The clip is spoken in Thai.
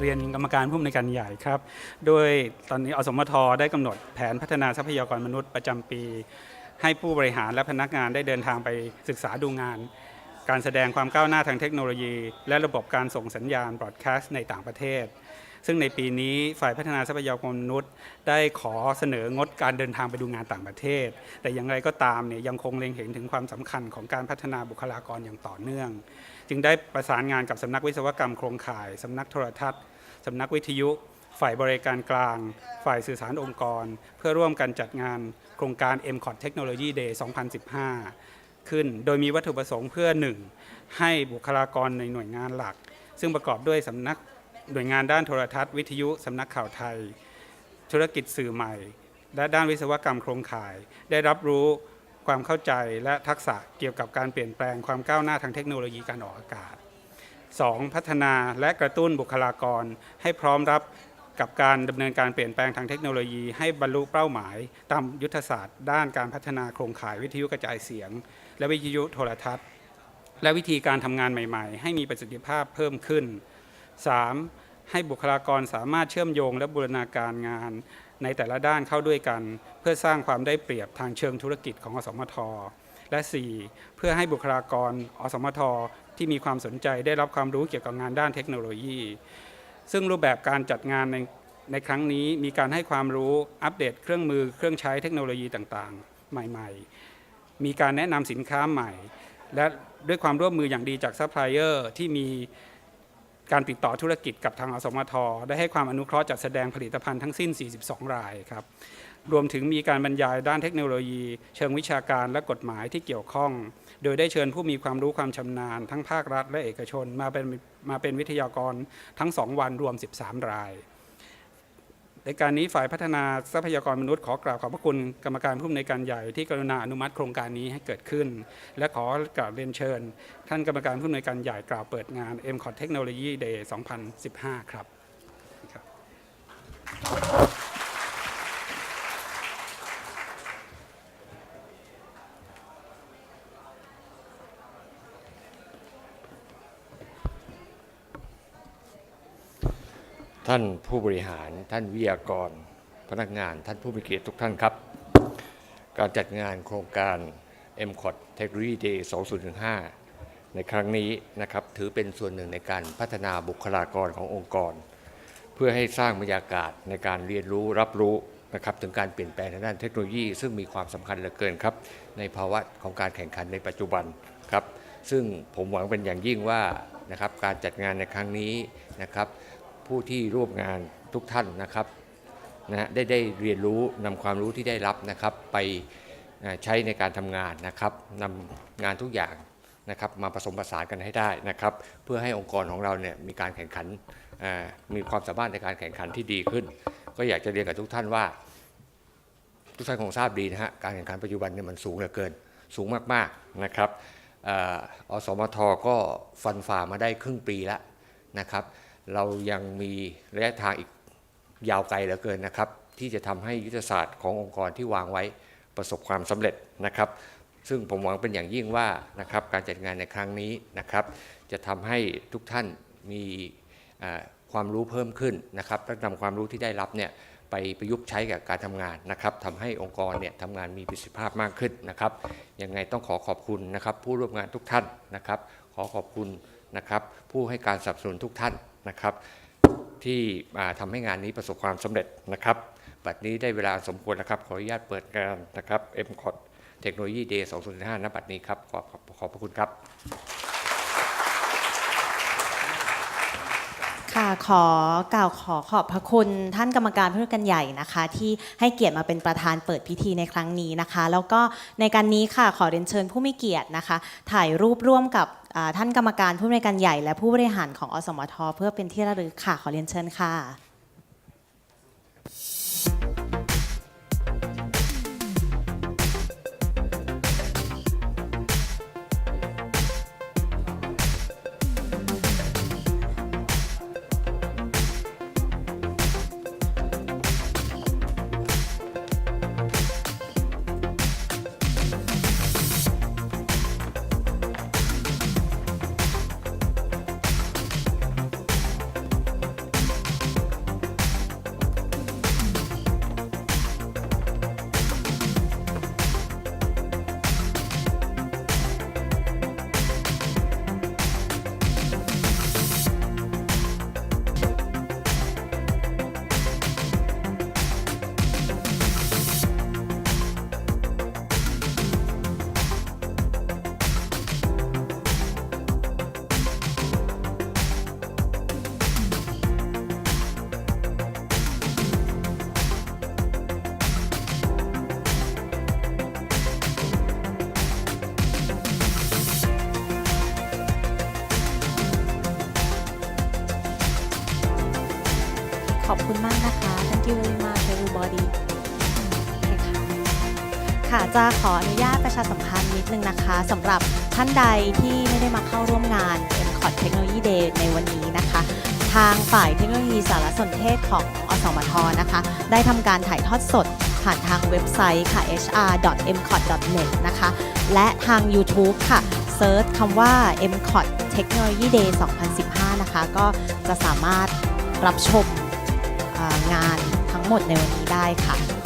เรียนกรรมการผู้อำนวยการใหญ่ครับ โดยตอนนี้อสมทได้กำหนดแผนพัฒนาทรัพยากรมนุษย์ประจำปี ให้ผู้บริหารและพนักงานได้เดินทางไปศึกษาดูงาน การแสดงความก้าวหน้าทางเทคโนโลยี และระบบการส่งสัญญาณบรอดแคสต์ในต่างประเทศ ซึ่งในปีนี้ฝ่ายพัฒนาทรัพยากรมนุษย์ ได้ขอเสนองดการเดินทางไปดูงานต่างประเทศ แต่อย่างไรก็ตามเนี่ยยังคงเล็งเห็นถึงความสำคัญของการพัฒนาบุคลากรอย่างต่อเนื่อง จึงได้ประสานงานกับสำนักวิศวกรรมโครงข่ายสำนักโทรทัศน์สำนักวิทยุ ฝ่ายบริการกลาง ฝ่ายสื่อสารองค์กร เพื่อร่วมกันจัดงานโครงการ m c o t Technology Day 2015 ขึ้น โดยมีวัตถุประสงค์เพื่อ 1. ให้บุคลากรในหน่วยงานหลัก ซึ่งประกอบด้วยสำนัก หน่วยงานด้านโทรทัศน์วิทยุสำนักข่าวไทย ธุรกิจสื่อใหม่ และด้านวิศวกรรมโครงข่าย ได้รับรู้ความเข้าใจและทักษะเกี่ยวกับการเปลี่ยนแปลงความก้าวหน้าทางเทคโนโลยีการออกอากาศ 2. พัฒนาและกระตุ้นบุคลากร ให้พร้อมรับกับการดำเนินการเปลี่ยนแปลงทางเทคโนโลยี ให้บรรลุเป้าหมาย ตามยุทธศาสตร์ ด้านการพัฒนาโครงข่ายวิทยุกระจายเสียง และวิทยุโทรทัศน์ และวิธีการทำงานใหม่ ๆ ให้มีประสิทธิภาพเพิ่มขึ้น 3. ให้บุคลากรสามารถเชื่อมโยงและบูรณาการงาน ในแต่ละด้านเข้าด้วยกัน เพื่อสร้างความได้เปรียบทางเชิงธุรกิจของอสมท และ 4. เพื่อให้บุคลากรอสมท ที่มีความสนใจได้รับความรู้เกี่ยวกับงานด้านเทคโนโลยี ซึ่งรูปแบบการจัดงานในในครั้งนี้มีการให้ความรู้อัปเดตเครื่องมือเครื่องใช้เทคโนโลยีต่างๆ ใหม่ ๆ มีการแนะนำสินค้าใหม่ และด้วยความร่วมมืออย่างดีจากซัพพลายเออร์ที่มี การติดต่อธุรกิจกับทางอสมท ได้ให้ความอนุเคราะห์จัดแสดงผลิตภัณฑ์ทั้งสิ้น 42 รายครับรวมถึงมีการบรรยายด้านเทคโนโลยี เชิงวิชาการและกฎหมายที่เกี่ยวข้อง โดยได้เชิญผู้มีความรู้ความชำนาญ ทั้งภาครัฐและเอกชน มาเป็นมาเป็นวิทยากรทั้ง 2 วันรวม 13 ราย ในการนี้ฝ่ายพัฒนาทรัพยากรมนุษย์ขอกราบขอบพระคุณกรรมการผู้อำนวยการใหญ่ที่กรุณาอนุมัติโครงการนี้ให้เกิดขึ้น และขอกราบเรียนเชิญ ท่านกรรมการผู้อำนวยการใหญ่กล่าวเปิดงาน m c o t Technology Day 2015 ครับครับ ท่านผู้บริหารท่านวิทยากร พนักงานท่านผู้มีเกียรติทุกท่านครับ การจัดงานโครงการ m c o t Technology Day 2015 ในครั้งนี้นะครับถือเป็นส่วนหนึ่งในการพัฒนาบุคลากรขององค์กร เพื่อให้สร้างบรรยากาศในการเรียนรู้รับรู้นะครับถึงการเปลี่ยนแปลงทางด้านเทคโนโลยี ซึ่งมีความสำคัญเหลือเกินครับ ในภาวะของการแข่งขันในปัจจุบันครับ ซึ่งผมหวังเป็นอย่างยิ่งว่านะครับการจัดงานในครั้งนี้นะครับ ผู้ที่ร่วมงานทุกท่านนะครับนะฮะได้ได้เรียนรู้นำความรู้ที่ได้รับนะครับ ไปใช้ในการทำงานนะครับนำงานทุกอย่างนะครับมาผสมผสานกันให้ได้นะครับ เพื่อให้องค์กรของเราเนี่ยมีการแข่งขันมีความสามารถในการแข่งขันที่ดีขึ้น ก็อยากจะเรียนกับทุกท่านว่า ทุกท่านคงทราบดีนะฮะการแข่งขันปัจจุบันเนี่ยมันสูงเหลือเกิน สูงมากๆนะครับออสมทก็ฟันฝ่ามาได้ครึ่งปีแล้วนะครับ เรายังมีระยะทางอีกยาวไกลเหลือเกินนะครับ ที่จะทำให้ยุทธศาสตร์ขององค์กรที่วางไว้ประสบความสำเร็จนะครับ ซึ่งผมหวังเป็นอย่างยิ่งว่านะครับการจัดงานในครั้งนี้นะครับ จะทำให้ทุกท่านมีความรู้เพิ่มขึ้นนะครับและนำความรู้ที่ได้รับเนี่ยไปประยุกต์ใช้กับการทำงานนะครับทำให้องค์กรเนี่ยทำงานมีประสิทธิภาพมากขึ้นนะครับยังไงต้องขอขอบคุณนะครับ ผู้ร่วมงานทุกท่านนะครับ ขอขอบคุณนะครับ ผู้ให้การสนับสนุนทุกท่าน นะครับ ที่มาทำให้งานนี้ประสบความสำเร็จนะครับ บัดนี้ได้เวลาสมควรแล้วครับ ขออนุญาตเปิดงานนะครับ m c o t Technology Day 2015ณบัดนี้ครับขอบขอบขอบพระคุณครับค่ะขอกล่าวขอขอบพระคุณท่านกรรมการผู้กันใหญ่นะคะ ที่ให้เกียรติมาเป็นประธานเปิดพิธีในครั้งนี้นะคะ แล้วก็ในการนี้ค่ะขอเรียนเชิญผู้มีเกียรตินะคะ ถ่ายรูปร่วมกับ ท่านกรรมการผู้บริการใหญ่และผู้บริหารของอสมท เพื่อเป็นที่ระลึกค่ะขอเรียนเชิญค่ะ อบคุณมากนะคะ thank you very much everybody โอเคค่ะค่ะจะขออนุญาตประชาสัมพันธ์นิดนึงนะคะสำหรับท่านใดที่ไม่ได้มาเข้าร่วมงาน m c o t Technology Day ในวันนี้นะคะ ทางฝ่ายเทคโนโลยีสารสนเทศของอสมทนะคะ ได้ทำการถ่ายทอดสดผ่านทางเว็บไซต์ค่ะ hr.mcot.net นะคะ และทาง YouTube ค่ะเซิร์ชคำว่า mcot Technology Day 2015 นะคะ ก็จะสามารถรับชม งานทั้งหมดในวันนี้ได้ค่ะ